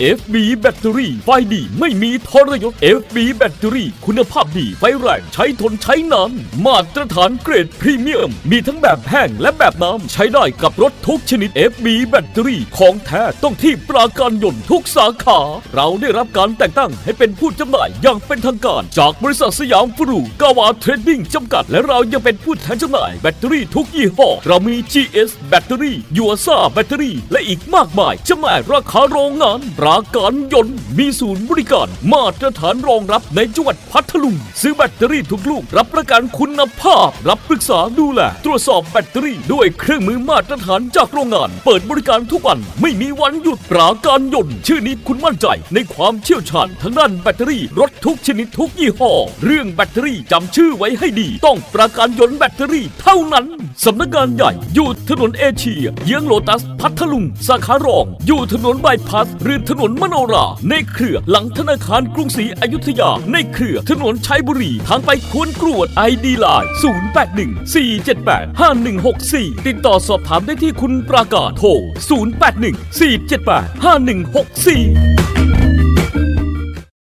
FB แบตเตอรี่ไฟดีไม่มีทรยศ FB แบตเตอรี่ คุณภาพดีไฟแรงใช้ทนใช้นานมาตรฐานเกรดพรีเมียม มีทั้งแบบแห้งและแบบน้ำ ใช้ได้กับรถทุกชนิด FB แบตเตอรี่ของแท้ต้องที่ปราการยนต์ทุกสาขา เราได้รับการแต่งตั้งให้เป็นผู้จำหน่ายอย่างเป็นทางการ จากบริษัทสยามฟรูกาวาเทรดดิ้งจำกัด และเรายังเป็นผู้แทนจำหน่ายแบตเตอรี่ทุกยี่ห้อเรามี GS แบตเตอรี่ยูซ่าแบตเตอรี่และอีกมากมายจำหน่ายราคาโรงงานราการยนต์มีศูนย์บริการมาตรฐานรองรับในจังหวัดพัทลุง ซื้อแบตเตอรี่ทุกลูก รับประกันคุณภาพ รับปรึกษาดูแล ตรวจสอบแบตเตอรี่ด้วยเครื่องมือมาตรฐานจากโรงงาน เปิดบริการทุกวันไม่มีวันหยุดปราการยนต์ ชื่อนี้คุณมั่นใจในความเชี่ยวชาญทางด้านแบตเตอรี่รถทุกชนิดทุกยี่ห้อ เรื่องแบตเตอรี่จำชื่อไว้ให้ดี ต้องปราการยนต์แบตเตอรี่เท่านั้นสำนักงานใหญ่อยู่ถนนเอเชียเยื้องโลตัส พัทลุงสาขารอง อยู่ถนนบายพาสหรือถนนมโนรา ในเครือหลังธนาคารกรุงศรีอยุธยา ในเครือถนนชัยบุรีทางไปควนกรวดไอดีไลน์081 478 5164 ติดต่อสอบถามได้ที่คุณประกาศโทร 081 478 5164